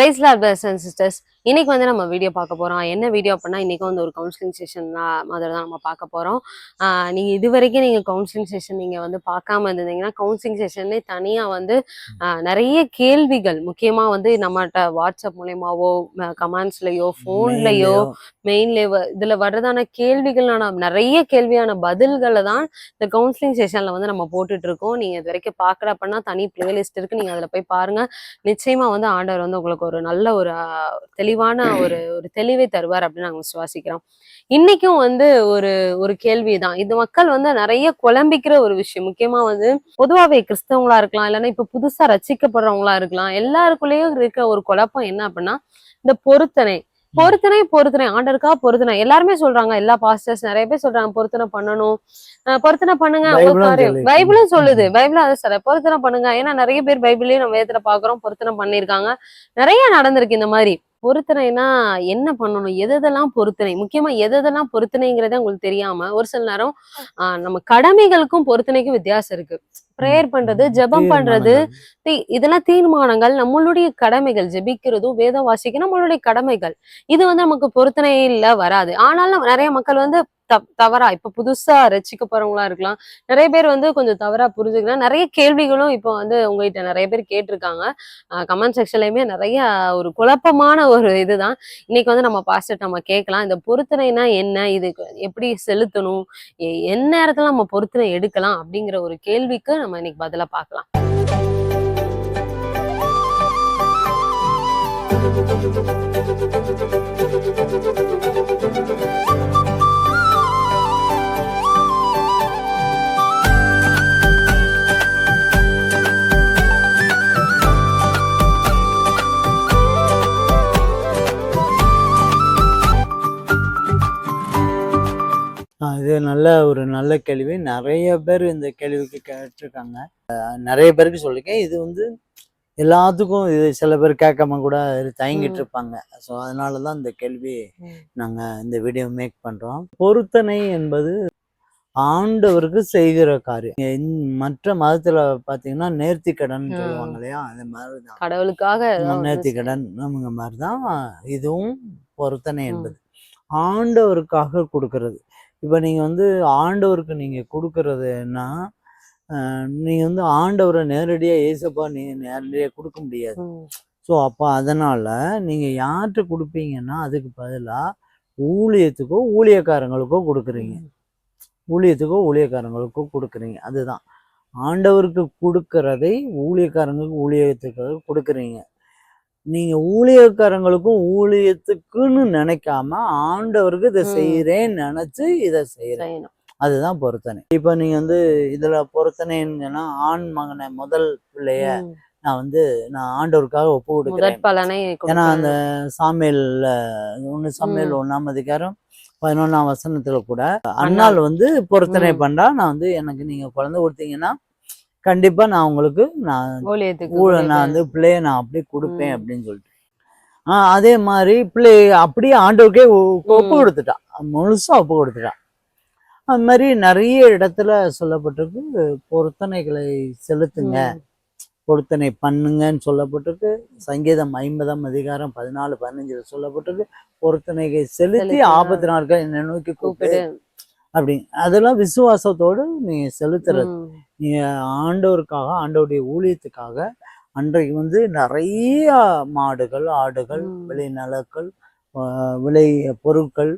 Price brothers and sisters இன்னைக்கு வந்து நம்ம வீடியோ பார்க்க போறோம். என்ன வீடியோ அப்படின்னா இன்னைக்கு வந்து ஒரு கவுன்சிலிங் செஷன் மாதிரி தான் நம்ம பார்க்க போறோம். ஆஹ் நீங்க இது வரைக்கும் நீங்க கவுன்சிலிங் செஷன் நீங்க வந்து பார்க்காம இருந்தீங்கன்னா கவுன்சிலிங் செஷன்ல தனியா வந்து நிறைய கேள்விகள் முக்கியமா வந்து நம்மகிட்ட வாட்ஸ்அப் மூலியமாவோ கமெண்ட்ஸ்லயோ ஃபோன்லயோ மெயின்ல இதுல வர்றதான கேள்விகளான நிறைய கேள்வியான பதில்களை தான் இந்த கவுன்சிலிங் செஷன்ல வந்து நம்ம போட்டுட்டு இருக்கோம். நீங்க இது வரைக்கும் பார்க்கல அப்படின்னா தனி பிளேலிஸ்ட் இருக்கு. நீங்க அதுல போய் பாருங்க. நிச்சயமா வந்து ஆண்டவர் வந்து உங்களுக்கு ஒரு நல்ல ஒரு ஆஹ், தெளிவான ஒரு ஒரு தெளிவை தருவார் அப்படின்னு நாங்க விசுவாசிக்கிறோம். இன்னைக்கும் வந்து ஒரு ஒரு கேள்விதான். இது மக்கள் வந்து நிறைய குழம்பிக்கிற ஒரு விஷயம். முக்கியமா வந்து பொதுவாவே கிறிஸ்தவங்களா இருக்கலாம் இல்லைன்னா இப்ப புதுசா ரசிக்கப்படுறவங்களா இருக்கலாம் எல்லாருக்குள்ளேயும் இருக்க ஒரு குழப்பம் என்ன அப்படின்னா இந்த பொருத்தனை. பொருத்தனை பொருத்தனை. ஆண்டருக்கா பொருத்தனை. எல்லாருமே சொல்றாங்க எல்லா பாஸ்டர்ஸ் நிறைய பேர் சொல்றாங்க பொருத்தனை பண்ணணும். பொருத்தனை பண்ணுங்க பைபிளும் சொல்லுது. பைபிளும் அதை சொல்ல பொருத்தனை பண்ணுங்க. ஏன்னா நிறைய பேர் பைபிளையும் நம்ம வேதத்துல பாக்குறோம் பொருத்தனை பண்ணிருக்காங்க நிறைய நடந்திருக்கு இந்த மாதிரி. பொருத்தனைனா என்ன பண்ணணும்? எது எதெல்லாம் பொருத்தனை? முக்கியமா எது எதெல்லாம் பொருத்தனைங்கிறதே உங்களுக்கு தெரியாம ஒரு சில நேரம் ஆஹ் நம்ம கடமைகளுக்கும் பொருத்தனைக்கும் வித்தியாசம் இருக்கு. ப்ரேயர் பண்றது ஜெபம் பண்றது இதெல்லாம் தீர்மானங்கள் நம்மளுடைய கடமைகள் ஜெபிக்கிறதும் வேதம் வாசிக்க நம்மளுடைய கடமைகள். இது வந்து நமக்கு பொருத்தனையில வராது. ஆனாலும் நிறைய மக்கள் வந்து தவறா. இப்ப புதுசா ரசிக்க போறவங்களா இருக்கலாம். நிறைய பேர் வந்து கொஞ்சம் தவறா புரிஞ்சுக்கலாம் நிறைய கேள்விகளும் இப்போ வந்து உங்ககிட்ட நிறைய பேர் கேட்டிருக்காங்க. கமெண்ட் செக்ஷன்லயுமே நிறைய ஒரு குழப்பமான ஒரு இதுதான். இன்னைக்கு வந்து நம்ம பாஸ்டர் நம்ம கேட்கலாம். இந்த பொருத்தனைனா என்ன? இது எப்படி செலுத்தணும்? எ- நேரத்துல நம்ம பொருத்தனை எடுக்கலாம் அப்படிங்கிற ஒரு கேள்விக்கு நம்ம இன்னைக்கு பதிலா பார்க்கலாம். Thank you. நல்ல ஒரு நல்ல கேள்வி. நிறைய பேர் இந்த கேள்விக்கு கேட்டிருக்காங்க. நிறைய பேருக்கு சொல்லிருக்கேன். இது வந்து எல்லாத்துக்கும் இது சில பேர் கேட்காம கூட தயங்கிட்டு. இருப்பாங்க. ஸோ அதனால தான் இந்த கேள்வி. நாங்கள் இந்த வீடியோ மேக் பண்ணுறோம் பொருத்தனை என்பது ஆண்டவருக்கு செய்கிற காரியம். மற்ற மதத்தில் பார்த்தீங்கன்னா நேர்த்தி கடன். சொல்லுவாங்க இல்லையா? அந்த மாதிரி தான் கடவுளுக்காக நேர்த்தி கடன் நமங்க மாதிரி தான் இதுவும் பொருத்தனை என்பது. ஆண்டவருக்காக கொடுக்கறது. இப்போ நீங்கள் வந்து ஆண்டவருக்கு நீங்கள் கொடுக்கறதுன்னா நீங்கள் வந்து ஆண்டவரை நேரடியாக ஏசப்பா நீ நேரடியாக கொடுக்க முடியாது. ஸோ அப்போ அதனால் நீங்கள் யார்கிட்ட கொடுப்பீங்கன்னா அதுக்கு பதிலாக ஊழியத்துக்கோ ஊழியக்காரங்களுக்கோ கொடுக்குறீங்க. ஊழியத்துக்கோ ஊழியக்காரங்களுக்கோ கொடுக்குறீங்க. அதுதான். ஆண்டவருக்கு கொடுக்கறதை ஊழியக்காரங்களுக்கு ஊழியத்துக்காக கொடுக்குறீங்க. நீங்கள் ஊழியக்காரங்களுக்கும் ஊழியத்துக்குன்னு நினைக்காம ஆண்டவருக்கு இதை. செய்கிறேன்னு நினச்சி இதை செய்கிறேன் அதுதான் பொருத்தனை இப்போ நீங்கள் வந்து இதில் பொருத்தனைன்னா ஆண் மகனை முதல் பிள்ளைய. நான் வந்து நான் ஆண்டவருக்காக ஒப்பு கொடுக்குறேன் ஏன்னா. அந்த சாமியல்ல ஒன்று சாமியல். ஒன்றாம் அதிகாரம் பதினொன்றாம் வசனத்துல கூட அண்ணாள் வந்து பொருத்தனை. பண்றா நான் வந்து எனக்கு நீங்க குழந்தை கொடுத்தீங்கன்னா கண்டிப்பா நான் உங்களுக்கு நான் நான் வந்து பிள்ளைய நான் அப்படியே கொடுப்பேன். அப்படின்னு சொல்லிட்டு. ஆஹ் அதே மாதிரி பிள்ளை அப்படியே ஆண்டவருக்கே ஒ- ஒப்பு ம். கொடுத்துட்டா. முழுசா ஒப்பு கொடுத்துட்டா. அது மாதிரி நிறைய இடத்துல சொல்லப்பட்டிருக்கு பொருத்தனைகளை செலுத்துங்க. பொருத்தனை பண்ணுங்கன்னு சொல்லப்பட்டிருக்கு. சங்கீதம் ஐம்பதாம் அதிகாரம் பதினாலு பதினஞ்சுல சொல்லப்பட்டிருக்கு. பொருத்தனைகளை செலுத்தி ஆபத்து நாட்கள் என்னை நோக்கி கூப்பிடு. அப்படி. அதெல்லாம் விசுவாசத்தோடு நீங்க செலுத்துறது. நீங்க ஆண்டவருக்காக ஆண்டவருடைய ஊழியத்துக்காக அன்றைக்கு வந்து நிறைய மாடுகள் ஆடுகள் ம். விளை பொருட்கள்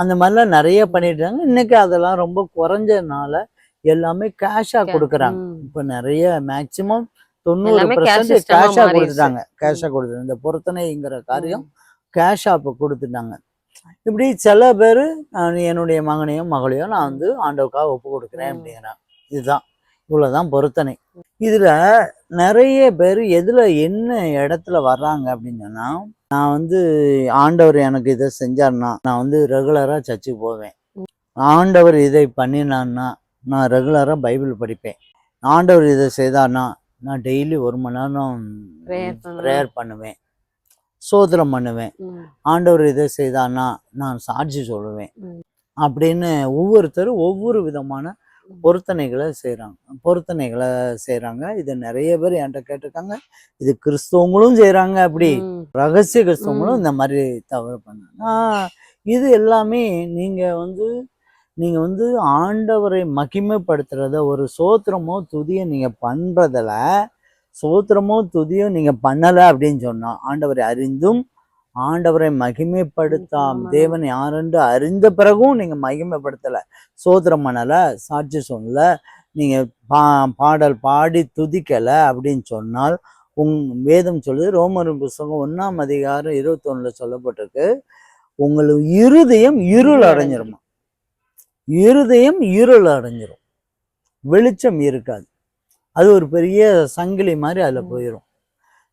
அந்த மாதிரிலாம் நிறைய பண்ணிட்டாங்க இன்னைக்கு அதெல்லாம் ரொம்ப குறைஞ்சதுனால எல்லாமே கேஷா கொடுக்குறாங்க. இப்போ நிறைய மேக்சிமம் தொண்ணூறு பர்சன்ட் system ஆ கேஷா மாறிடுச்சு. கொடுத்துட்டாங்க. கேஷா கொடுத்துட்டாங்க. இந்த பொருத்தனைங்கிற காரியம் கேஷா இப்போ கொடுத்துட்டாங்க. இப்படி சில பேர் என்னுடைய மகனையோ மகளையோ நான் வந்து ஆண்டவுக்காக ஒப்பு கொடுக்குறேன். அப்படிங்கிறான். இதுதான். இவ்வளவுதான் பொருத்தனை. இதுல நிறைய பேர் எதுல என்ன இடத்துல வர்றாங்க அப்படின்னு சொன்னா நான் வந்து ஆண்டவர் எனக்கு இதை செஞ்சாருன்னா நான் வந்து ரெகுலரா சர்ச்சுக்கு போவேன். ஆண்டவர் இதை பண்ணினான்னா நான் ரெகுலரா பைபிள் படிப்பேன். ஆண்டவர் இதை செய்தார்னா நான் டெய்லி ஒரு மணி நேரம். ப்ரேயர் பண்ணுவேன். சோதனம் பண்ணுவேன். ஆண்டவர் இதை செய்தான்னா நான் சாட்சி சொல்லுவேன். அப்படின்னு ஒவ்வொருத்தரும் ஒவ்வொரு விதமான பொருத்தனைகளை செய்கிறாங்க பொருத்தனைகளை செய்கிறாங்க இது நிறைய பேர் என்கிட்ட கேட்டிருக்காங்க இது கிறிஸ்தவங்களும் செய்கிறாங்க அப்படி. ரகசிய கிறிஸ்தவங்களும். இந்த மாதிரி தவறு பண்ணாங்க இது எல்லாமே நீங்க வந்து நீங்க வந்து ஆண்டவரை மகிமைப்படுத்துறத ஒரு சோத்திரமோ துதியோ நீங்க பண்றதுல சோத்திரமோ துதியோ நீங்க பண்ணல அப்படின்னு சொன்னா ஆண்டவரை அறிந்தும் ஆண்டவரை மகிமைப்படுத்தாம். தேவன் யாரென்று அறிந்த பிறகும் நீங்க மகிமைப்படுத்தல. சோத்திரம் பண்ணல சாட்சி சொல்லல நீங்க பா பாடல் பாடி துதிக்கல அப்படின்னு சொன்னால் உங் வேதம் சொல்லுது ரோமரின் புஸ்தகம் ஒண்ணாம் அதிகாரம் இருபத்தொன்னுல சொல்லப்பட்டிருக்கு. உங்களுக்கு இருதயம் இருள் அடைஞ்சிருமா? இருதயம் இருள் அடைஞ்சிரும். வெளிச்சம் இருக்காது. அது ஒரு பெரிய சங்கிலி மாதிரி அதுல. போயிடும்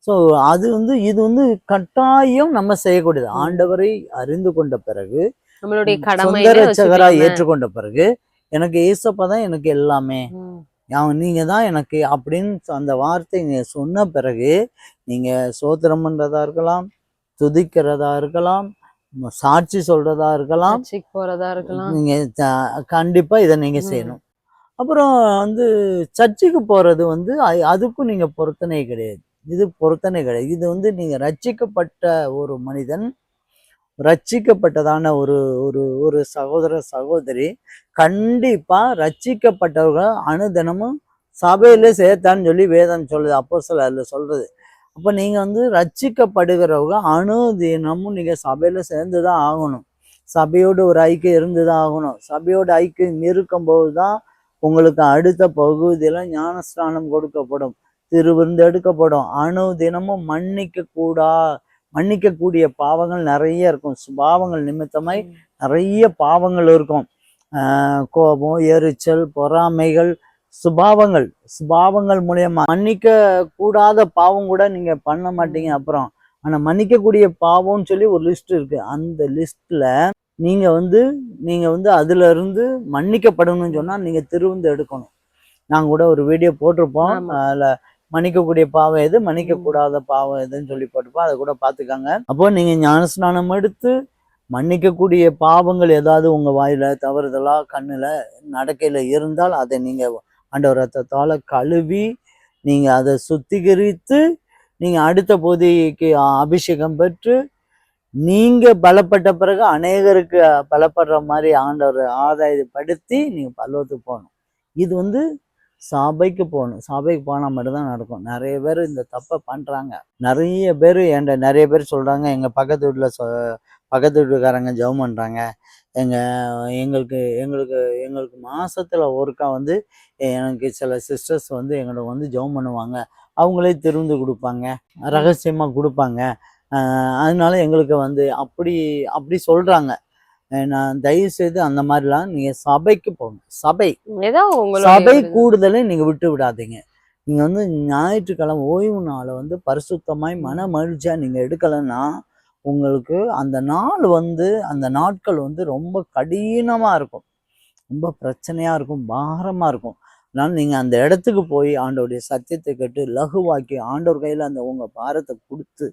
ஸோ அது வந்து இது வந்து கட்டாயம் நம்ம செய்யக்கூடியது. ஆண்டவரை அறிந்து கொண்ட பிறகு நம்மளுடைய கடமை ஏற்றுக்கொண்ட பிறகு எனக்கு ஏசப்பா தான் எனக்கு எல்லாமே. அவன் நீங்க தான் எனக்கு அப்படின்னு அந்த வார்த்தை நீங்க சொன்ன பிறகு நீங்க சோத்திரம் பண்றதா இருக்கலாம் துதிக்கிறதா இருக்கலாம் சாட்சி சொல்றதா இருக்கலாம் போறதா இருக்கலாம். நீங்க கண்டிப்பா இதை நீங்க. செய்யணும். அப்புறம் வந்து சர்ச்சுக்கு போகிறது வந்து அதுக்கும் நீங்கள் பொருத்தனை கிடையாது. இது பொருத்தனை கிடையாது. இது வந்து நீங்கள் ரட்சிக்கப்பட்ட ஒரு மனிதன் ரட்சிக்கப்பட்டதான ஒரு ஒரு ஒரு சகோதர சகோதரி கண்டிப்பாக ரட்சிக்கப்பட்டவர்கள் அனுதினமும் சபையில் சேர்த்தான்னு சொல்லி வேதம் சொல்லுது அப்போ சில அதில் சொல்கிறது அப்போ நீங்கள் வந்து ரட்சிக்கப்படுகிறவங்க அனுதினமும் நீங்கள் சபையில் சேர்ந்து தான் ஆகணும். சபையோடு ஒரு ஐக்கியம் இருந்து தான் ஆகணும். சபையோட ஐக்கியம் இருக்கும்போது தான் உங்களுக்கு அடுத்த பகுதியில ஞானஸ்நானம் கொடுக்கப்படும். திருவிருந்து எடுக்கப்படும். அணு தினமும் மன்னிக்க கூடா மன்னிக்கக்கூடிய பாவங்கள் நிறைய இருக்கும். சுபாவங்கள் நிமித்தமாய் நிறைய பாவங்கள் இருக்கும். கோபம் எரிச்சல் பொறாமைகள் சுபாவங்கள். சுபாவங்கள் மூலியமா மன்னிக்க கூடாத பாவம் கூட நீங்க பண்ண மாட்டீங்க அப்புறம். ஆனா மன்னிக்கக்கூடிய பாவம்னு சொல்லி ஒரு லிஸ்ட் இருக்கு. அந்த லிஸ்ட்ல நீங்க வந்து நீங்க வந்து அதுல இருந்து மன்னிக்கப்படணும்னு சொன்னா நீங்க திருவிந்து எடுக்கணும். நாங்க கூட ஒரு வீடியோ போட்டிருப்போம். அதுல மன்னிக்கக்கூடிய பாவம் எது மன்னிக்க கூடாத பாவம் எதுன்னு சொல்லி போட்டிருப்போம். அதை கூட பார்த்துக்காங்க. அப்போ நீங்க ஞானஸ்நானம் எடுத்து மன்னிக்கக்கூடிய பாவங்கள் ஏதாவது உங்க வாயில தவறுதலா கண்ணுல நடக்கையில இருந்தால் அதை நீங்க ஆண்டவர் ரத்தத்தால கழுவி நீங்க அதை சுத்திகரித்து நீங்க அடுத்த போதிக்கு அபிஷேகம் பெற்று நீங்க பலப்பட்ட பிறகு அநேகருக்கு பலப்படுற மாதிரி ஆண்டவர் ஆதாயப்படுத்தி நீங்க பல்லவத்துக்கு போகணும். இது வந்து சபைக்கு போகணும். சபைக்கு போனால் மட்டும்தான் நடக்கும். நிறைய பேர் இந்த தப்பை பண்ணுறாங்க நிறைய பேர் என்கிட்ட நிறைய பேர் சொல்கிறாங்க எங்கள் பக்கத்து வீட்டில் சொ பக்கத்து வீட்டுக்காரங்க ஜெபம் பண்ணுறாங்க எங்கள் எங்களுக்கு எங்களுக்கு எங்களுக்கு மாதத்தில் ஒருக்கா வந்து எனக்கு சில சிஸ்டர்ஸ் வந்து எங்களுக்கு வந்து ஜெபம் பண்ணுவாங்க. அவங்களே திருந்து கொடுப்பாங்க. ரகசியமாக கொடுப்பாங்க. அதனால எங்களுக்கு வந்து அப்படி அப்படி சொல்கிறாங்க நான் தயவு செய்து அந்த மாதிரிலாம் நீங்கள் சபைக்கு போங்க. சபை. சபை. கூடுதலை நீங்க விட்டு விடாதீங்க. நீங்க வந்து ஞாயிற்றுக்கிழமை ஓய்வு நாளை வந்து பரிசுத்தமாய் மன மகிழ்ச்சியா நீங்க எடுக்கலைன்னா உங்களுக்கு அந்த நாள் வந்து அந்த நாட்கள் வந்து ரொம்ப கடினமா இருக்கும். ரொம்ப பிரச்சனையா இருக்கும். பாரமா இருக்கும். அதனால நீங்க அந்த இடத்துக்கு போய் ஆண்டவருடைய சத்தியத்தை கேட்டு லகுவாக்கி ஆண்டவர் கையில அந்த உங்க பாரத்தை கொடுத்து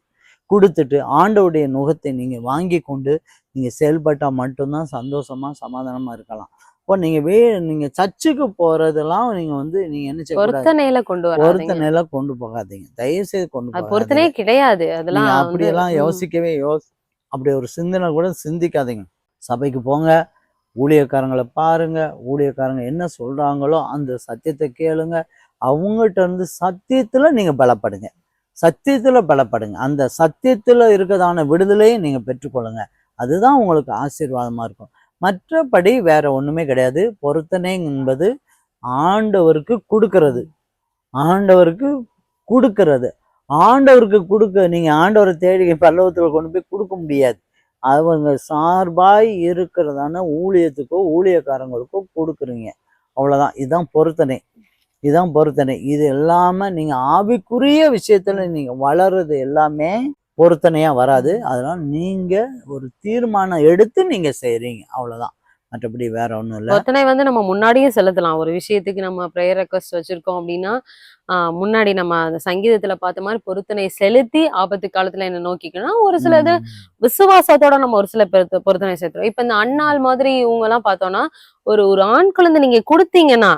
கொடுத்துட்டு ஆண்டவருடைய நுகத்தை நீங்க வாங்கி கொண்டு நீங்க செயல்பட்டா மட்டும்தான் சந்தோஷமா சமாதானமா இருக்கலாம். இப்போ நீங்க வே நீங்க சர்ச்சுக்கு போறதெல்லாம் நீங்க வந்து நீங்க என்ன செய்யக்கூடாது பொருத்தனையில கொண்டு வராதீங்க. பொருத்தனையில கொண்டு போகாதீங்க. தயவு செய்து கொண்டு பொருத்தனையே கிடையாது. அதெல்லாம் அப்படியெல்லாம் யோசிக்கவே யோசி அப்படி ஒரு சிந்தனை கூட சிந்திக்காதீங்க. சபைக்கு போங்க ஊழியக்காரங்களை பாருங்க ஊழியக்காரங்க என்ன சொல்றாங்களோ அந்த சத்தியத்தை கேளுங்க. அவங்ககிட்ட இருந்து சத்தியத்துல நீங்க பலப்படுங்க. சத்தியத்தில் பலப்படுங்க. அந்த சத்தியத்தில் இருக்கிறதான விடுதலையை நீங்கள் பெற்றுக்கொள்ளுங்க. அதுதான் உங்களுக்கு ஆசீர்வாதமாக இருக்கும். மற்றபடி வேற ஒன்றுமே கிடையாது. பொருத்தனை என்பது ஆண்டவருக்கு கொடுக்கறது. ஆண்டவருக்கு கொடுக்கறது. ஆண்டவருக்கு கொடுக்க நீங்கள் ஆண்டவரை தேடி பல்லவத்தில் கொண்டு போய் கொடுக்க முடியாது. அவங்க சார்பாய் இருக்கிறதான ஊழியத்துக்கோ ஊழியக்காரங்களுக்கோ கொடுக்குறீங்க. அவ்வளோதான் இதுதான் பொருத்தனை. இதுதான் பொருத்தனை. இது இல்லாமல் நீங்கள் ஆவிக்குரிய விஷயத்துல நீங்கள் வளர்றது எல்லாமே பொருத்தனையாக வராது. அதனால் நீங்கள் ஒரு தீர்மானம் எடுத்து நீங்கள் செய்கிறீங்க அவ்வளோதான் மற்றபடி வேற ஒன்றும் இல்லை. பொருத்தனை வந்து நம்ம முன்னாடியே செலுத்தலாம். ஒரு விஷயத்துக்கு நம்ம ப்ரேயர் ரெக்வஸ்ட் வச்சிருக்கோம் அப்படின்னா முன்னாடி நம்ம அந்த சங்கீதத்துல பார்த்த மாதிரி பொருத்தனை செலுத்தி ஆபத்து காலத்துல என்ன நோக்கிக்கணும் ஒரு சிலது. விசுவாசத்தோட நம்ம ஒரு சில பொருத்த பொருத்தனை சேர்த்துறோம் இப்ப இந்த அண்ணாள் மாதிரி இவங்க எல்லாம் பார்த்தோம்னா ஒரு ஒரு ஆண் குழந்தை நீங்க கொடுத்தீங்கன்னா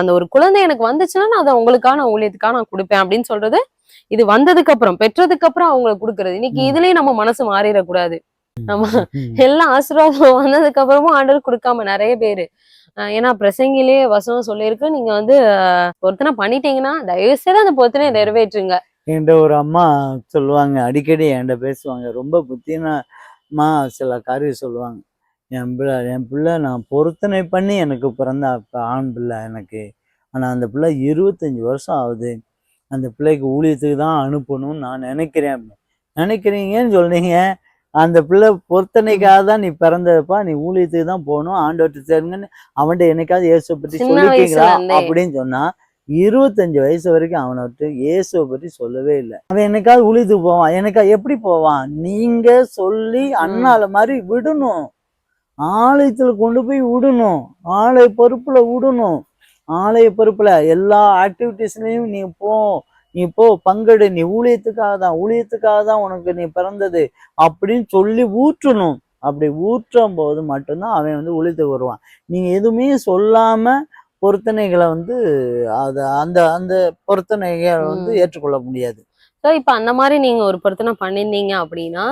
அந்த ஒரு குழந்தை எனக்கு வந்துச்சுன்னா நான் அதை உங்களுக்கான ஊழியத்துக்காக நான் கொடுப்பேன் அப்படின்னு சொல்றது இது வந்ததுக்கு அப்புறம் பெற்றதுக்கு அப்புறம் அவங்களுக்கு கொடுக்கறது இன்னைக்கு. இதுலயே நம்ம மனசு மாறிடக்கூடாது நம்ம. எல்லாம் ஆசீர்வாதம் வந்ததுக்கு அப்புறமும் ஆண்டவர் கொடுக்காம நிறைய பேரு ஏன்னா பிரசங்கிலே வசனம் சொல்லியிருக்கு. நீங்க வந்து பொருத்தனை பண்ணிட்டீங்கன்னா தயவு செய்து அந்த பொருத்தனை நிறைவேற்றுங்க. என்கிட்ட ஒரு அம்மா சொல்லுவாங்க அடிக்கடி என்கிட்ட பேசுவாங்க. ரொம்ப புத்தினமா சில காரியம் சொல்லுவாங்க. என் பிள்ளை என் பிள்ளை நான் பொருத்தனை பண்ணி எனக்கு பிறந்த ஆண் பிள்ளை எனக்கு. ஆனால் அந்த பிள்ளை இருபத்தஞ்சி வருஷம் ஆகுது. அந்த பிள்ளைக்கு ஊழியத்துக்கு தான் அனுப்பணும்னு நான் நினைக்கிறேன். நினைக்கிறீங்கன்னு சொல்கிறீங்க அந்த பிள்ளை பொருத்தனைக்காக தான் நீ பிறந்தப்பா நீ ஊழியத்துக்கு தான் போகணும் ஆண்டவர்கிட்ட சேருங்கன்னு அவன்கிட்ட என்னைக்காவது இயேசுவை பற்றி சொல்லிட்டீங்களா. அப்படின்னு சொன்னா இருபத்தஞ்சு வயசு வரைக்கும் அவனை விட்டு இயேசுவை பற்றி சொல்லவே இல்லை. அவன் என்னைக்காவது உழித்துக்கு போவான் எனக்கா எப்படி போவான்? நீங்க சொல்லி அண்ணால மாதிரி விடணும். ஆலயத்துல கொண்டு போய் விடணும். ஆலய பொறுப்புல விடணும். ஆலய பொறுப்புல எல்லா ஆக்டிவிட்டிஸ்லயும் நீ போ நீ போ பங்கெடு நீ ஊழியத்துக்காக தான் ஊழியத்துக்காக தான் உனக்கு நீ பிறந்தது அப்படின்னு சொல்லி ஊற்றணும். அப்படி ஊற்றும் போது மட்டும்தான் அவன் வந்து ஊழியத்துக்கு வருவான். நீங்க எதுவுமே சொல்லாம பொருத்தனைகளை வந்து அது அந்த அந்த பொருத்தனைகளை வந்து. ஏற்றுக்கொள்ள முடியாது. ஸோ இப்போ அந்த மாதிரி நீங்க ஒரு பொருத்தனை பண்ணியிருந்தீங்க அப்படின்னா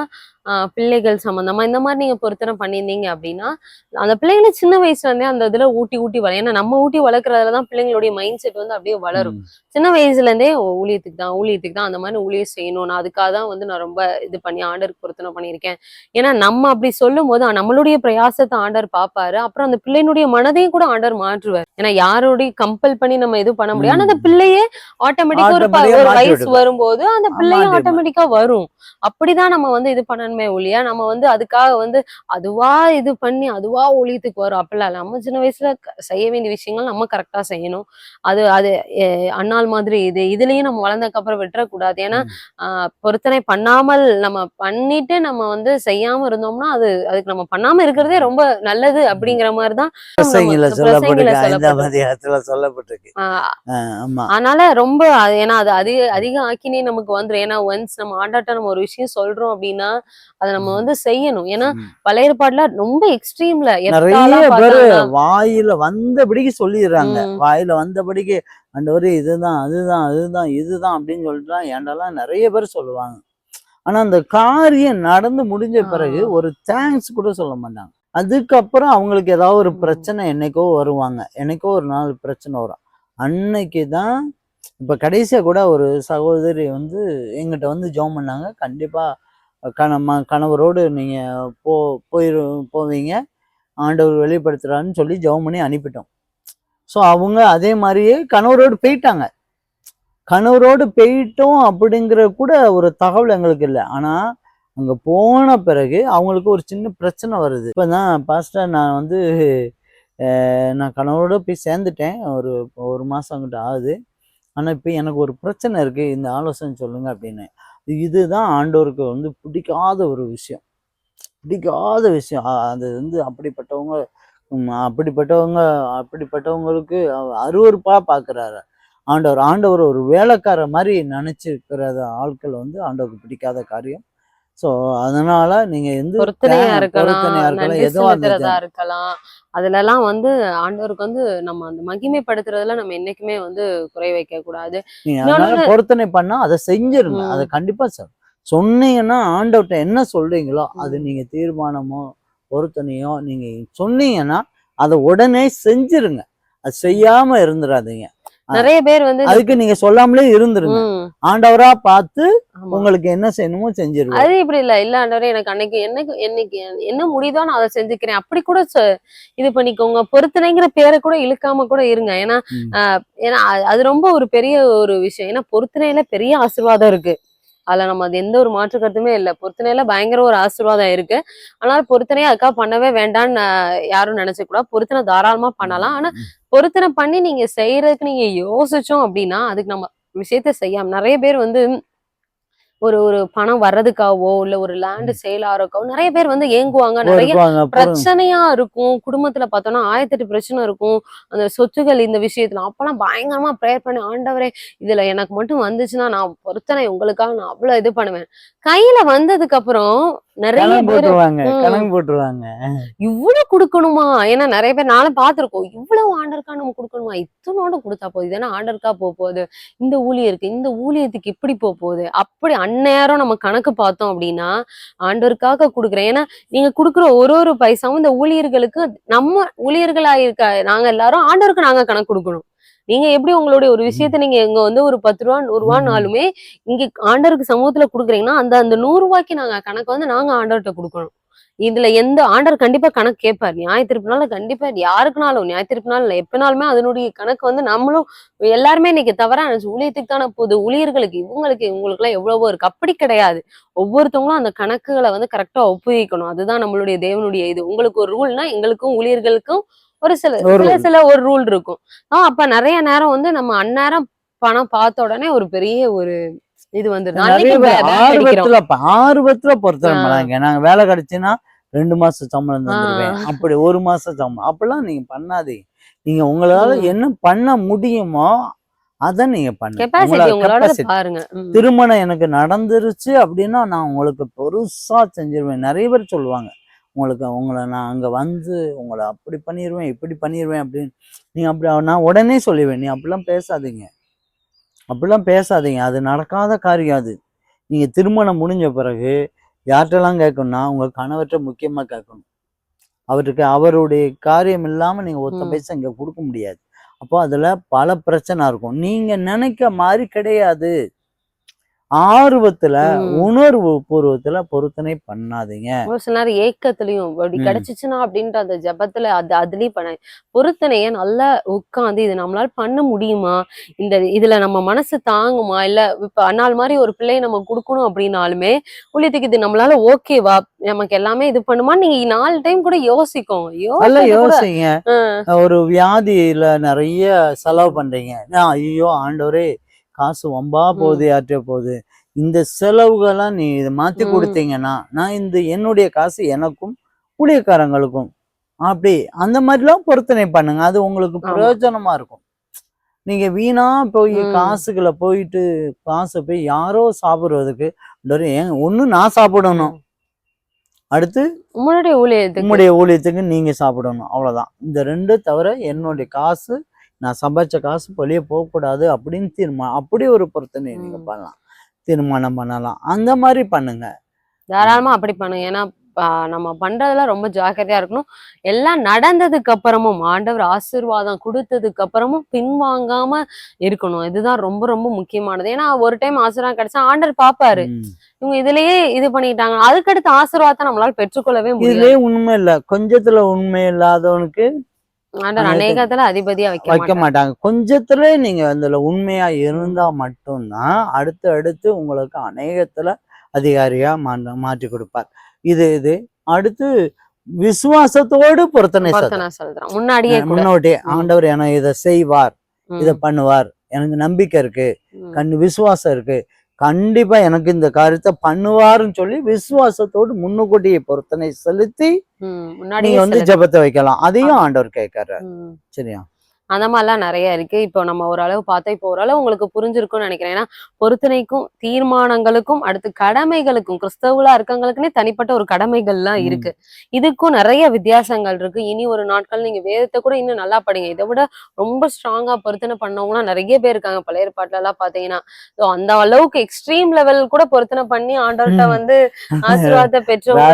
பிள்ளைகள் சம்பந்தமா இந்த மாதிரி நீங்க பொருத்தனை பண்ணியிருந்தீங்க அப்படின்னா அந்த பிள்ளைங்களை சின்ன வயசுல இருந்தே அந்த இதுல ஊட்டி ஊட்டி வள ஏன்னா நம்ம ஊட்டி வளர்க்கறதுல தான் பிள்ளைங்களுடைய மைண்ட் செட் வந்து அப்படியே வளரும். சின்ன வயசுல இருந்தே ஊழியத்துக்கு தான் ஊழியத்துக்கு தான் அந்த மாதிரி ஊழியம் செய்யணும். நான் அதுக்காக தான் வந்து நான் ரொம்ப இது பண்ணி ஆண்டருக்கு பொருத்தனை பண்ணியிருக்கேன். ஏன்னா நம்ம அப்படி சொல்லும் போது நம்மளுடைய பிரயாசத்தை ஆண்டர் பார்ப்பாரு. அப்புறம் அந்த பிள்ளையினுடைய மனதையும் கூட ஆண்டர் மாற்றுவார். ஏன்னா யாரோடைய கம்பல் பண்ணி நம்ம எதுவும் பண்ண முடியாது. ஆனா அந்த. பிள்ளையே ஆட்டோமேட்டிக்கா ஒரு வயசு. வரும்போது அந்த பிள்ளையும் ஆட்டோமேட்டிக்கா வரும். அப்படிதான் நம்ம வந்து இது பண்ணணுமே. ஒழிய நம்ம வந்து அதுக்காக வந்து அதுவா இது பண்ணி அதுவா ஒழியத்துக்கு வரும். அப்படிலாம் இல்ல. நம்ம சின்ன வயசுல செய்ய வேண்டிய விஷயங்கள் நம்ம கரெக்டா செய்யணும். அது அது அண்ணாள் மாதிரி இது இதுலயும் நம்ம வளர்ந்ததுக்கு அப்புறம் விட்டுறக்கூடாது. ஏன்னா பொருத்தனை பண்ணாமல் நம்ம பண்ணிட்டு நம்ம வந்து செய்யாம இருந்தோம்னா அது அதுக்கு நம்ம பண்ணாம இருக்கிறதே ரொம்ப நல்லது அப்படிங்கிற மாதிரிதான் சொல்லப்பட்டிருக்கு. அதனால ரொம்ப ஏன்னா அது அதிக அதிக ஆக்கினே நமக்கு வந்துரும். ஏன்னா ஒன்ஸ் நம்ம ஆண்டாட்ட நம்ம ஒரு விஷயம் சொல்றோம் அப்படின்னா அதை நம்ம. வந்து செய்யணும் ஏன்னா. பழைய ஏற்பாடுல ரொம்ப எக்ஸ்ட்ரீம்ல நிறைய பேரு வாயில வந்தபடிக்கு சொல்லிடுறாங்க. வாயில வந்தபடிக்கு ஆண்டவரே இதுதான் அதுதான் அதுதான் இதுதான் அப்படின்னு சொல்லிட்டு ஏண்டாலாம் நிறைய பேர் சொல்லுவாங்க ஆனா அந்த காரியம் நடந்து முடிஞ்ச பிறகு. ஒரு தேங்க்ஸ் கூட சொல்ல மாட்டாங்க அதுக்கப்புறம் அவங்களுக்கு ஏதாவது ஒரு. பிரச்சனை என்னைக்கோ வருவாங்க என்னைக்கோ ஒரு நாள் பிரச்சனை வரும் அன்னைக்கு தான் இப்ப கடைசியா கூட ஒரு சகோதரி வந்து எங்கிட்ட வந்து ஜெபம் பண்ணாங்க கண்டிப்பா கண கணவரோடு நீங்கள் போ போயிரு போவீங்க. ஆண்டவர் வெளிப்படுத்துகிறான்னு சொல்லி ஜெபம் பண்ணி அனுப்பிட்டோம். ஸோ அவங்க அதே மாதிரியே கணவரோடு போயிட்டாங்க. கணவரோடு போயிட்டோம் அப்படிங்கிற கூட ஒரு தகவல் எங்களுக்கு இல்லை. ஆனால் அங்கே போன பிறகு அவங்களுக்கு ஒரு சின்ன பிரச்சனை வருது. இப்போ தான் பாஸ்டர் நான் வந்து நான் கணவரோட போய் சேர்ந்துட்டேன். ஒரு ஒரு மாதம் கிட்ட ஆகுது. ஆனால் இப்போ எனக்கு ஒரு பிரச்சனை இருக்குது இந்த ஆலோசனை சொல்லுங்கள் அப்படின்னு. இதுதான் ஆண்டவருக்கு வந்து பிடிக்காத ஒரு விஷயம். பிடிக்காத விஷயம். அது வந்து அப்படிப்பட்டவங்க அப்படிப்பட்டவங்க அப்படிப்பட்டவங்களுக்கு அருவருப்பா பார்க்குறாரு ஆண்டவர் ஆண்டவர் ஒரு வேலைக்கார மாதிரி நினைச்சிருக்கிற ஆட்கள் வந்து ஆண்டவருக்கு பிடிக்காத காரியம். ஸோ அதனால நீங்க எந்த இருக்கலாம் பொருத்தனையா இருக்கலாம். நன்றி எதுவா செலுத்துறதா இருந்தாலும் இருக்கலாம் அதுல எல்லாம் வந்து ஆண்டவருக்கு வந்து நம்ம அந்த மகிமைப்படுத்துறதுல நம்ம என்னைக்குமே வந்து குறை வைக்க கூடாது பொருத்தனை பண்ணா அதை செஞ்சிருங்க. அதை கண்டிப்பா சார் சொன்னீங்கன்னா ஆண்டவர்கிட்ட என்ன சொல்றீங்களோ அது. நீங்க தீர்மானமோ பொருத்தனையோ நீங்க சொன்னீங்கன்னா அதை உடனே செஞ்சிருங்க அது செய்யாம இருந்துடாதீங்க. நிறைய பேர் வந்து அதுக்கு நீங்க சொல்லாமலே இருந்துருங்க. ஆண்டவரா பார்த்து. உங்களுக்கு என்ன செய்யணுமோ செஞ்சிருவாரு அது இப்படி இல்ல. இல்ல ஆண்டவரே எனக்கு அன்னைக்கு என்னைக்கு என்னைக்கு என்ன முடியுதோ நான் அதை செஞ்சுக்கிறேன். அப்படி கூட இது பண்ணிக்கோங்க. பொருத்தனைங்கிற பேரை கூட இழுக்காம கூட இருங்க. ஏன்னா ஏன்னா அது- அது ரொம்ப ஒரு பெரிய ஒரு விஷயம். ஏன்னா பொருத்தனையில பெரிய ஆசீர்வாதம் இருக்கு. அதுல நம்ம அது எந்த ஒரு மாற்று கருத்துமே இல்ல. பொருத்தனையில பயங்கர ஒரு ஆசீர்வாதம் இருக்கு. ஆனால் பொருத்தனையை அதுக்காக பண்ணவே வேண்டாம்னு யாரும் நினைச்ச கூட பொருத்தனை தாராளமா பண்ணலாம். ஆனா பொருத்தனை பண்ணி நீங்க செய்யறதுக்கு நீங்க யோசிச்சோம் அப்படின்னா அதுக்கு நம்ம விஷயத்த செய்யாம நிறைய பேர் வந்து ஒரு ஒரு பணம் வர்றதுக்காகவோ இல்ல ஒரு லேண்ட் சேல் ஆகிறக்காவோ நிறைய பேர் வந்து ஏங்குவாங்க. நிறைய பிரச்சனையா இருக்கும். குடும்பத்துல பார்த்தோம்னா ஆயிரத்தெட்டு பிரச்சனை இருக்கும். அந்த சொத்துகள் இந்த விஷயத்துல அப்பெல்லாம் பயங்கரமா ப்ரேயர் பண்ணி ஆண்டவரே இதுல எனக்கு மட்டும் வந்துச்சுன்னா நான் பொருத்தனை உங்களுக்காக நான் அவ்வளவு இது பண்ணுவேன். கையில வந்ததுக்கு அப்புறம் நிறைய போட்டுருவாங்க. கணக்கு போட்டுருவாங்க. இவ்வளவு கொடுக்கணுமா? ஏன்னா நிறைய பேர் நானும் பார்த்திருக்கோம். இவ்வளவு ஆண்டருக்கா நம்ம கொடுக்கணுமா? இத்தனோட கொடுத்தா போகுது இதெல்லாம் ஆண்டருக்கா போக போகுது? இந்த ஊழியருக்கு இந்த ஊழியத்துக்கு இப்படி போக போகுது? அப்படி அந்நேரம் நம்ம கணக்கு பார்த்தோம் அப்படின்னா ஆண்டவருக்காக கொடுக்குறேன். ஏன்னா நீங்க கொடுக்குற ஒரு ஒரு பைசாவும் இந்த ஊழியர்களுக்கு நம்ம ஊழியர்களா இருக்க நாங்க எல்லாரும் ஆண்டவருக்கு நாங்க கணக்கு கொடுக்கணும். நீங்க எப்படி உங்களுடைய ஒரு விஷயத்த நீங்க இங்க வந்து ஒரு பத்து ரூபா நூறு ரூபானாலுமே இங்க ஆண்டவருக்கு சமூகத்துல கொடுக்குறீங்கன்னா அந்த அந்த நூறு ரூபாய்க்கு நாங்க கணக்கு வந்து நாங்க ஆண்டவர்கிட்ட கொடுக்கணும். இதுல எந்த ஆண்டவர் கண்டிப்பா கணக்கு கேட்பார். நியாய திருப்பினால கண்டிப்பா யாருக்குனாலும் நியாய திருப்பினால எப்பனாலுமே அதனுடைய கணக்கு வந்து நம்மளும் எல்லாருமே இன்னைக்கு தவறா நினைச்சு ஊழியத்துக்கு தானே போகுது ஊழியர்களுக்கு இவங்களுக்கு இவங்களுக்கு எல்லாம் எவ்வளவோ இருக்கு. அப்படி கிடையாது. ஒவ்வொருத்தவங்களும் அந்த கணக்குகளை வந்து கரெக்டா ஒப்புவிக்கணும். அதுதான் நம்மளுடைய தேவனுடைய இது. உங்களுக்கு ஒரு ரூல்னா எங்களுக்கும் ஊழியர்களுக்கும் ஒரு சில ஒரு சில. சில ஒரு ரூல் இருக்கும் ஆஹ் அப்ப நிறைய நேரம் வந்து நம்ம அந்நேரம் பணம் பார்த்த உடனே ஒரு பெரிய ஒரு இது அடிக்கிறோம். ஆர்வத்துல ஆர்வத்துல. பண்ணாங்க நாங்க வேலை கிடைச்சுன்னா ரெண்டு மாசம் சம்பளம். தந்துருவேன் அப்படி ஒரு மாசம் சம்பளம் அப்படிலாம் நீங்க பண்ணாதீங்க நீங்க உங்களால. என்ன பண்ண முடியுமோ அதை நீங்க பண்ணுங்க. திருமணம் எனக்கு நடந்துருச்சு அப்படின்னா நான் உங்களுக்கு பெருசா செஞ்சிருவேன் நிறைய பேர் சொல்லுவாங்க உங்களுக்கு உங்களை நான் அங்க வந்து உங்களை அப்படி பண்ணிடுவேன் இப்படி பண்ணிடுவேன் அப்படின்னு நீங்க அப்படி நான் உடனே சொல்லிடுவேன். நீ அப்படிலாம் பேசாதீங்க. அப்படிலாம் பேசாதீங்க. அது நடக்காத காரியம் அது. நீங்க திருமணம் முடிஞ்ச பிறகு யார்கிட்டலாம் கேட்கணும்னா உங்க கணவர்கிட்ட முக்கியமா கேட்கணும். அவருக்கு அவருடைய காரியம் இல்லாம நீங்க ஒத்த. பைசா இங்க கொடுக்க முடியாது. அப்போ அதுல பல பிரச்சனை இருக்கும். நீங்க நினைக்க மாதிரி கிடையாது. ஆர்வத்துல. உணர்வு பூர்வத்துல பொருத்தனை பண்ணாதீங்க. ஒரு சில நேரம் ஏக்கத்துலயும் அப்படி. கிடைச்சிச்சுன்னா அப்படின்ற அந்த ஜபத்துல அது அதுலயும் பண்ண பொருத்தனைய நல்லா உட்காந்து இது நம்மளால பண்ண முடியுமா? இந்த இதுல நம்ம மனசு தாங்குமா? இல்ல இப்ப அண்ணாள் மாதிரி ஒரு பிள்ளையை நம்ம கொடுக்கணும் அப்படின்னாலுமே ஊழியத்துக்கு இது நம்மளால ஓகேவா நமக்கு எல்லாமே இது பண்ணுமா நீங்க நாலு டைம் கூட யோசிக்கும். யோசிங்க. ஒரு வியாதியில நிறைய செலவு பண்றீங்க. ஐயோ ஆண்டவரே காசு வம்பா போகுது யார்கிட்ட போகுது. இந்த செலவுகள்லாம் நீ இதை மாத்தி ம். கொடுத்தீங்கன்னா நான் இந்த என்னுடைய காசு எனக்கும் ஊழியக்காரங்களுக்கும் அப்படி அந்த மாதிரிலாம் பொருத்தனை பண்ணுங்க. அது உங்களுக்கு. பிரயோஜனமா இருக்கும். நீங்க வீணா போய். காசுகளை போயிட்டு காசை போய் யாரோ சாப்பிடுறதுக்கு ஒண்ணு நான் சாப்பிடணும். அடுத்து உங்களுடைய ஊழியத்துக்கு. உம்முடைய ஊழியத்துக்கு நீங்க சாப்பிடணும். அவ்வளவுதான். இந்த ரெண்டு தவிர என்னுடைய காசு நான் சம்பாதிச்ச காசு வெளியே போகக்கூடாது அப்படின்னு தீர்மானம் அப்படி ஒரு பொருத்தனை நீங்க. பண்ணலாம். தீர்மானம் பண்ணலாம். அந்த மாதிரி பண்ணுங்க. தாராளமா அப்படி பண்ணுங்க. ஏன்னா நம்ம பண்றதுல ரொம்ப ஜாக்கிரதையா இருக்கணும். எல்லாம் நடந்ததுக்கு அப்புறமும் ஆண்டவர் ஆசீர்வாதம் கொடுத்ததுக்கு அப்புறமும் பின்வாங்காம இருக்கணும். இதுதான் ரொம்ப ரொம்ப முக்கியமானது. ஏன்னா ஒரு டைம் ஆசீர்வாதம் கிடைச்சா ஆண்டவர் பாப்பாரு. இவங்க இதுலயே இது பண்ணிட்டாங்க. அதுக்கடுத்து ஆசீர்வாதத்தை நம்மளால பெற்றுக்கொள்ளவே முடியாது இதுலயே உண்மை இல்ல. கொஞ்சத்துல உண்மை இல்லாதவனுக்கு அநேகத்துல அதிபதியா வைக்க மாட்டாங்க. கொஞ்சத்துல நீங்க அதுல உண்மையா இருந்தா மட்டும்தான் அடுத்து அடுத்து உங்களுக்கு அநேகத்துல அதிகாரியா மா- மாற்றி கொடுப்பார். இது இது. அடுத்து விசுவாசத்தோடு பொருத்தனை சொல்றேன். முன்னாடியே முன்னோட்டே. ஆண்டவர் என இதை செய்வார் இதை பண்ணுவார். எனக்கு நம்பிக்கை இருக்கு. கண் விசுவாசம் இருக்கு. கண்டிப்பா எனக்கு இந்த காரியத்தை பண்ணுவாருன்னு சொல்லி விசுவாசத்தோடு முன்னுக்கூட்டிய பொருத்தனை செலுத்தி நீங்க வந்து. ஜெபத்தை வைக்கலாம் அதையும் ஆண்டவர் கேட்கறாரு. சரியா அந்த மாதிரிலாம் நிறைய இருக்கு. இப்போ நம்ம ஓரளவு பார்த்தா இப்போ ஓரளவு உங்களுக்கு புரிஞ்சிருக்கும்னு நினைக்கிறேன். ஏன்னா பொருத்தனைக்கும் தீர்மானங்களுக்கும் அடுத்து கடமைகளுக்கும் கிறிஸ்தவங்களா இருக்கவங்களுக்குன்னே தனிப்பட்ட ஒரு கடமைகள்லாம். இருக்கு. இதுக்கும் நிறைய வித்தியாசங்கள் இருக்கு. இனி ஒரு நாட்கள் நீங்க வேதத்தை கூட இன்னும் நல்லா படிங்க. இதை விட ரொம்ப ஸ்ட்ராங்கா பொருத்தனை பண்ணவங்களாம் நிறைய பேர் இருக்காங்க. பழைய ஏற்பாட்டுல எல்லாம் பாத்தீங்கன்னா அந்த அளவுக்கு எக்ஸ்ட்ரீம் லெவல் கூட பொருத்தனை பண்ணி ஆண்டவர்கிட்ட. வந்து ஆசீர்வாதத்தை பெற்றவங்க.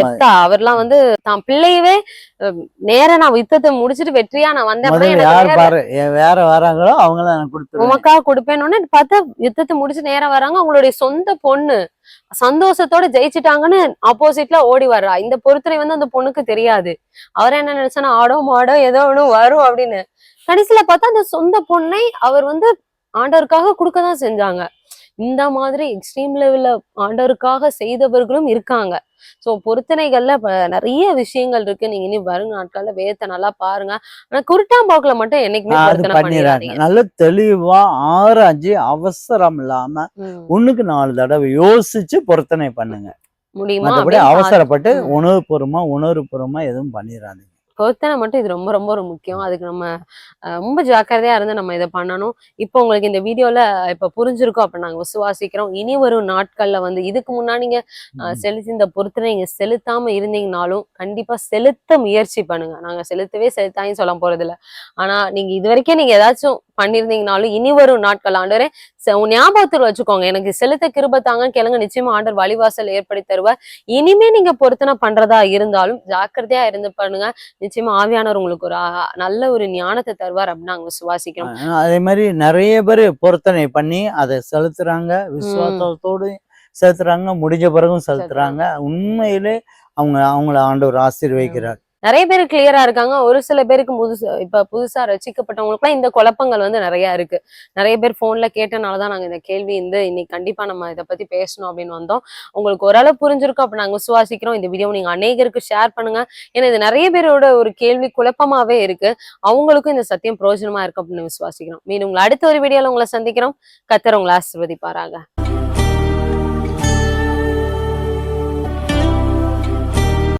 எத்தா அவர்லாம் வந்து தான் பிள்ளையவே நேரா நான் யுத்தத்தை முடிச்சிட்டு வெற்றியா நான் வந்தேன். யார் வேற பாரு எ- வேற வராங்களோ அவங்கள நான் உமக்காக கொடுப்பேன்னு பார்த்தா யுத்தத்தை முடிச்சு நேரம் வராங்க. அவங்களுடைய சொந்த பொண்ணு சந்தோஷத்தோட ஜெயிச்சிட்டாங்கன்னு ஆப்போசிட்ல ஓடி வர்றா. இந்த பொறுத்தனை வந்து அந்த பொண்ணுக்கு தெரியாது. அவர் என்ன நினைச்சானா ஆடோ மாடோ ஏதோ ஒண்ணு வரும் அப்படின்னு. கடைசியில பார்த்தா அந்த சொந்த பொண்ணை அவர் வந்து ஆண்டவருக்காக கொடுக்க தான் செஞ்சாங்க. இந்த மாதிரி எக்ஸ்ட்ரீம் லெவல்ல ஆண்டவருக்காக செய்தவர்களும் இருக்காங்க. சோ பொருத்தனைகள்ல நிறைய விஷயங்கள் இருக்கு. நீங்க இனி வரும் நாட்கள்ல வேதத்தை நல்லா பாருங்க. ஆனா குருட்டாம்பாக்குல மட்டும் என்னைக்குமே நல்ல தெளிவா ஆராய்ஞ்சு அவசரம் இல்லாம. ஒண்ணுக்கு நாலு தடவை யோசிச்சு பொருத்தனை பண்ணுங்க. முடியுமா? அவசரப்பட்டு. உணவுபூர்வமா உணர்வுபூர்வமா எதுவும் பண்ணிடாதீங்க. பொருத்தனை மட்டும் இது ரொம்ப ரொம்ப ஒரு முக்கியம். அதுக்கு நம்ம ரொம்ப ஜாக்கிரதையா இருந்து நம்ம இதை பண்ணணும். இப்போ உங்களுக்கு இந்த வீடியோல இப்ப புரிஞ்சிருக்கும் அப்ப நாங்க விசுவாசிக்கிறோம். இனி வரும் நாட்கள்ல வந்து இதுக்கு முன்னாடி நீங்க. செலுத்தி இந்த பொருத்தனை நீங்க செலுத்தாம இருந்தீங்கனாலும் கண்டிப்பா செலுத்த முயற்சி பண்ணுங்க. நாங்க செலுத்தவே செலுத்தாயும் சொல்ல போறது இல்ல ஆனா நீங்க இது வரைக்கும் நீங்க ஏதாச்சும் பண்ணிருந்தீங்கனாலும் இனி வரும் நாட்கள். உன் ஞாபகத்தில் வச்சுக்கோங்க. எனக்கு செலுத்த கிருப தாங்கன்னு கேளுங்க நிச்சயமா ஆண்டவர் வழிவாசல் ஏற்படுத்தி தருவார். இனிமே நீங்க பொருத்தனை பண்றதா இருந்தாலும் ஜாக்கிரதையா இருந்து பண்ணுங்க. நிச்சயமா ஆவியானவர் உங்களுக்கு ஒரு நல்ல ஒரு ஞானத்தை தருவார் அப்படின்னு நாங்க விசுவாசிக்கிறோம். ஆஹ் அதே மாதிரி நிறைய பேர் பொருத்தனை பண்ணி அதை செலுத்துறாங்க. விசுவாசத்தோடு செலுத்துறாங்க. முடிஞ்ச பிறகும் செலுத்துறாங்க. உண்மையிலே அவங்க அவங்கள ஆண்டவர் ஆசீர்வதிக்கிறார். நிறைய பேர் கிளியரா இருக்காங்க. ஒரு சில பேருக்கு புதுசு இப்ப புதுசா ரசிக்கப்பட்டவங்களுக்குலாம் இந்த குழப்பங்கள் வந்து நிறைய இருக்கு. நிறைய பேர் போன்ல கேட்டனாலதான் நாங்க இந்த கேள்வி இந்த இன்னைக்கு கண்டிப்பா நம்ம இதை பத்தி பேசணும் அப்படின்னு வந்தோம். உங்களுக்கு ஓரளவு புரிஞ்சிருக்கும். அப்ப நாங்க விசுவாசிக்கிறோம். இந்த வீடியோ நீங்க அநேகருக்கு ஷேர் பண்ணுங்க. ஏன்னா இது நிறைய பேரோட ஒரு கேள்வி குழப்பமாவே இருக்கு. அவங்களுக்கும் இந்த சத்தியம் பிரயோஜனமா இருக்கு அப்படின்னு விசுவாசிக்கிறோம். மீண்டும் உங்களை அடுத்த ஒரு வீடியோல உங்களை சந்திக்கிறோம். கத்தர் உங்களை ஆசிர்வதிப்பாராங்க